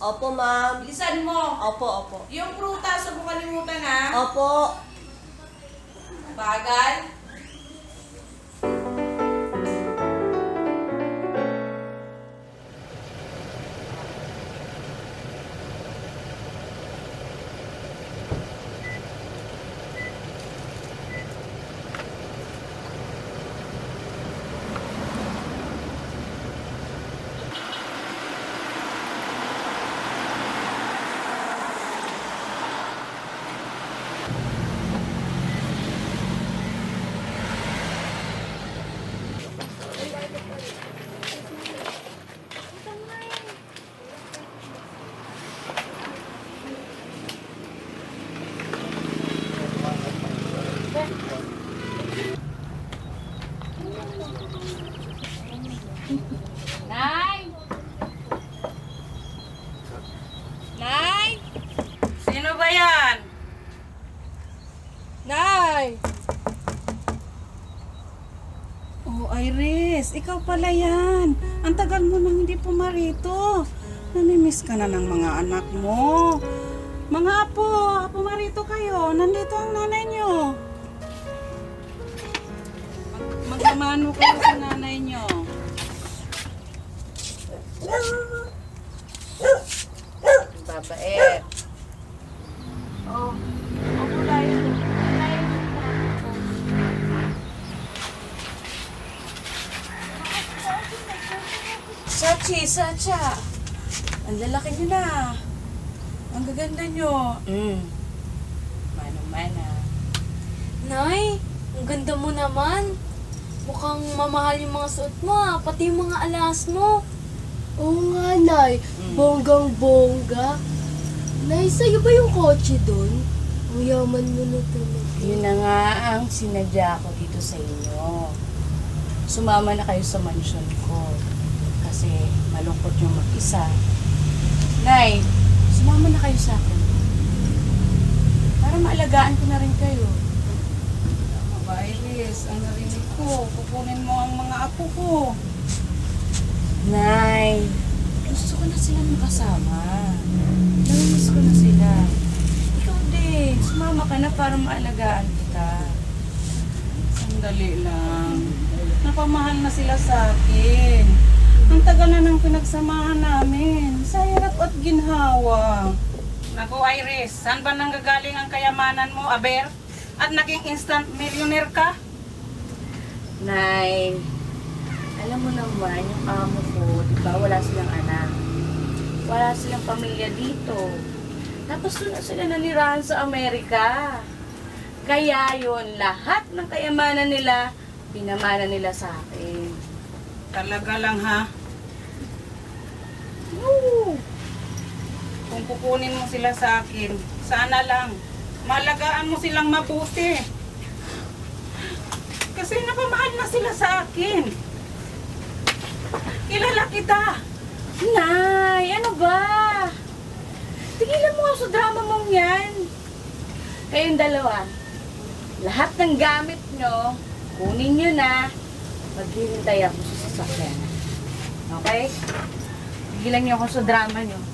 Opo, ma'am. Bilisan mo. Opo, opo. Yung prutas, huwag mo kalimutan ha. Opo. Bagal. Nay! Nay! Sino ba yan? Nay! Oh, Iris, ikaw pala yan. Ang tagal mo nang hindi pumarito. Namimiss ka na ng mga anak mo. Mga apo, apo marito kayo. Nandito ang nanay nyo. Mag- Magkamano kayo sa nanay nyo. Babae. Oh, ako layo. Sachi, Sacha. Ang lalaki nyo na. Ang gaganda nyo. Mm. Mana-mana. Nay, ang ganda mo naman. Mukhang mamahal yung mga suot mo ah, pati yung mga alas mo. Oo nga, Nay. Bonggang bongga. Nay, sa'yo ba yung kotse doon? Ang yaman mo na talaga. Yun na nga ang sinadya ko dito sa inyo. Sumama na kayo sa mansion ko. Kasi malungkot yung mag-isa. Nay, sumama na kayo sa akin. Para maalagaan ko na rin kayo. Aba, Iris, ang narinig ko, kukunin mo ang mga apo ko. Nay, gusto ko na sila makasama. Namiss ko na sila. Ikaw din, sumama ka na para maalagaan kita. Sandali lang. Napamahal na sila sa akin. Ang tagal na ng pinagsamahan namin. Sa hirap at ginhawa. Naku, Iris, saan ba nanggagaling ang kayamanan mo, Aber? At naging instant millionaire ka? Nay, alam mo naman, yung amo ko, di ba, wala silang anak. Wala silang pamilya dito. Tapos doon na sila nanirahan sa Amerika. Kaya yun, lahat ng kayamanan nila, pinamana nila sa akin. Talaga lang ha. Woo! Kung kukunin mo sila sa akin, sana lang, malagaan mo silang mabuti. Kasi napamahal na sila sa akin. Kilala kita. Nay, ano ba? Tigilan mo nga sa drama mong yan. Kayong dalawa, lahat ng gamit nyo, kunin nyo na, maghihintay ako sa sasakyan. Okay? Tigilan nyo ako sa drama nyo.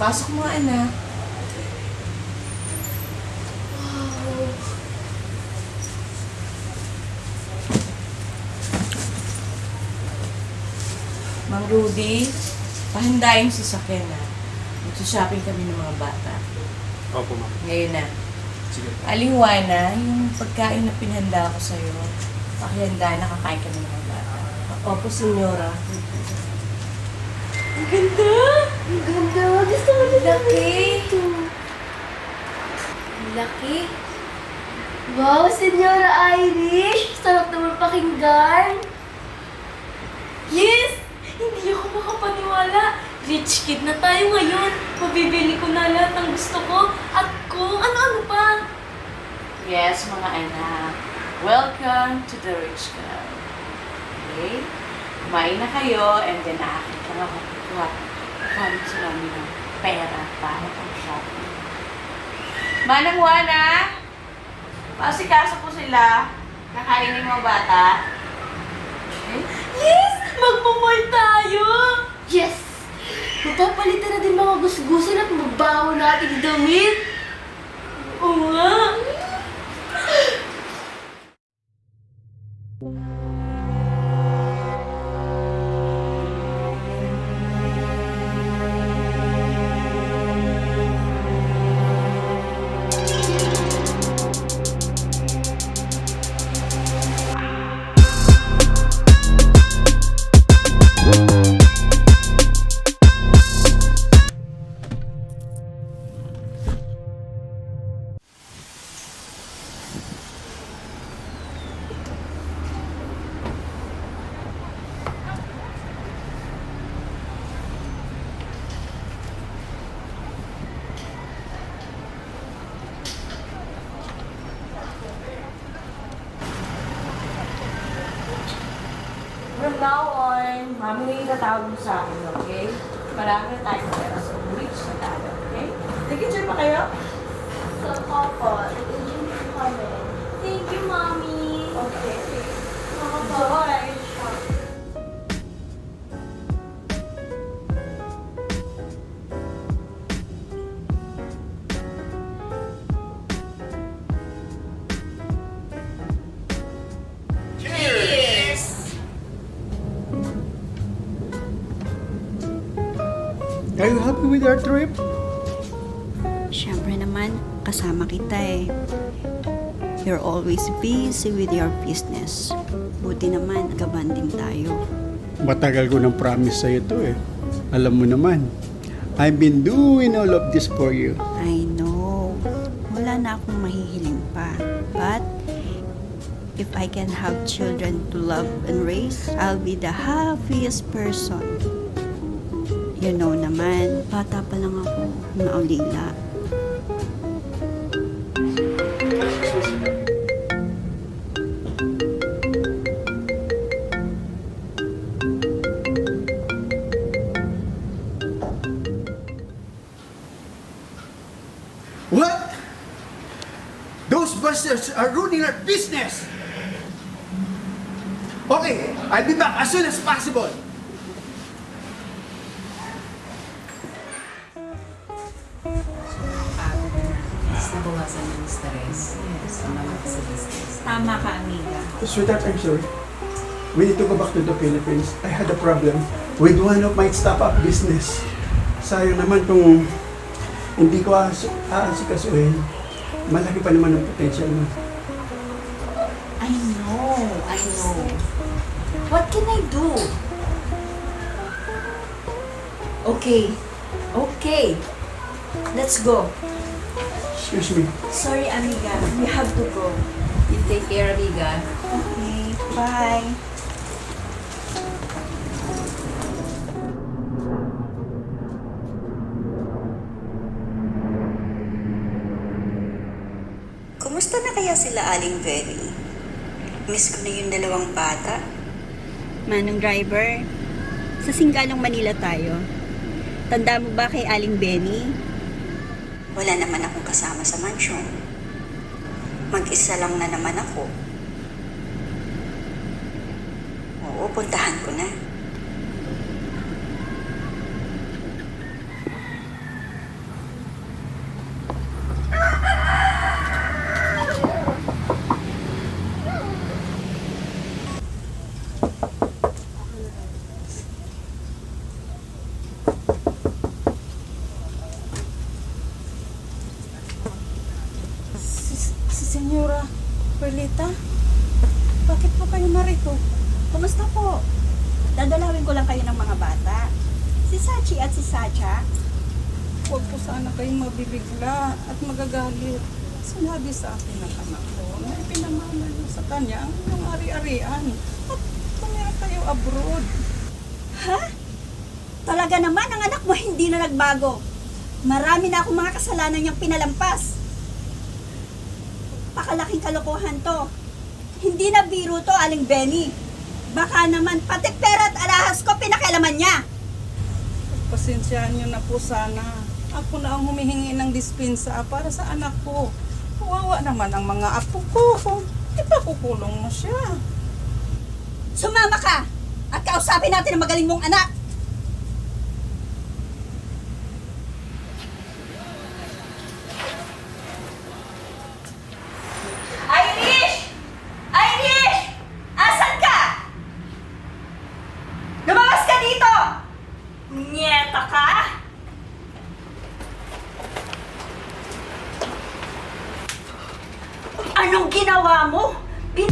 Pasok mo anak. Mang Rudy, pahandain sa sakyan na. Magsa-shopping kami ng mga bata. Opo, ma'am. Ngayon na. Sige po. Yung pagkain na pinhanda ko sa'yo, pakihanda na kakain kami ng mga bata. Opo, senyora. Ang ganda! Ang ganda! Gusto ko na Laki! Laki! Wow, Senyora Irish! Sarap naman pakinggan! Yes! Hindi ako makapaniwala! Rich kid na tayo ngayon! Mabibili ko na lahat ng gusto ko at kung ano-ano pa! Yes, mga anak. Welcome to the Rich Club. Okay? Kumain na kayo and then akin pa nga kukuha. Kukuha namin ng pera para pang shopping. Manang Wana! Pasikaso po sila. Kakainin mga bata. Okay? Yes! Magmumol tayo! Yes! Magpapalitan na din mga gusgusin at magbaho nating damit! Mami na yung tatawag mo sa akin, okay? Marami na tayong pera sa rich na tayo, okay? Nag-enjoy pa kayo? So, Papa, nag-enjoy kami. Thank you, Mommy! Okay. Enjoy! Are with our trip? Siyempre naman, kasama kita eh. You're always busy with your business. Buti naman, kabanding tayo. Matagal ko nang promise sa'yo to eh. Alam mo naman, I've been doing all of this for you. I know, wala na akong mahihiling pa. But, if I can have children to love and raise, I'll be the happiest person. You know naman, bata pa lang ako, naulila. What? Those bastards are ruining our business! Okay, I'll be back as soon as possible. Tama ka, amiga. Sweetheart, I'm sorry. We need to go back to the Philippines. I had a problem with one of my startup business. Sayang naman kung hindi ko aas- aasikasuhin. Malaki pa naman ang potential mo. I know, I know. What can I do? Okay, okay. Let's go. Excuse me. Sorry, amiga. We have to go. Take care, amiga. Okay, bye. Kumusta na kaya sila Aling Very? Miss ko na yung dalawang bata. Manong driver, sa Singgalong Manila tayo. Tanda mo ba kay Aling Benny? Wala naman akong kasama sa mansion. Mag-isa lang na naman ako. Oo, puntahan ko na. Lolita? Bakit po kayo narito? Kumusta po? Dadalawin ko lang kayo ng mga bata. Si Sachi at si Sacha. Huwag po sana kayong mabibigla at magagalit. Sinabi sa akin ng anak ko na ipinamamalo sa kanya ang inyong ari-arian at tumira kayo abroad. Ha? Talaga naman ang anak mo hindi na nagbago. Marami na akong mga kasalanan niyang pinalampas. Pakalaking kalokohan to. Hindi na biro to, Aling Benny. Baka naman, pati pera at alahas ko, pinakailaman niya. Pasensyahan niyo na po sana. Ako na ang humihingi ng dispensa para sa anak ko. Kawawa naman ang mga apo ko. Ipakukulong mo siya. Sumama ka! At kausapin natin ang magaling mong anak. Anong ginawa mo? Bin